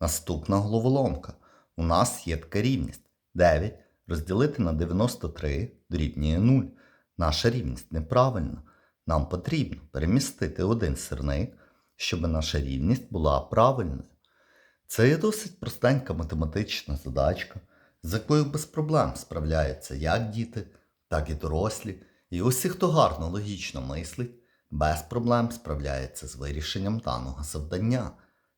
Наступна головоломка. У нас є така рівність. 9 розділити на 93 дорівнює 0. Наша рівність неправильна. Нам потрібно перемістити один сирник, щоб наша рівність була правильною. Це є досить простенька математична задачка, з якою без проблем справляються як діти, так і дорослі. І усі, хто гарно логічно мислить, без проблем справляється з вирішенням даного завдання.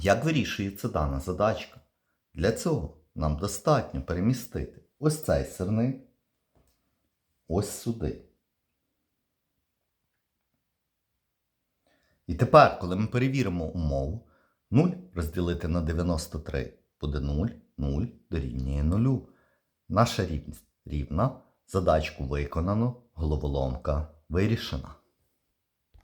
Як вирішується дана задачка? Для цього нам достатньо перемістити ось цей сирник ось сюди. І тепер, коли ми перевіримо умову, 0 розділити на 93 буде 0, 0 дорівнює 0. Наша рівність рівна, задачку виконано, головоломка вирішена.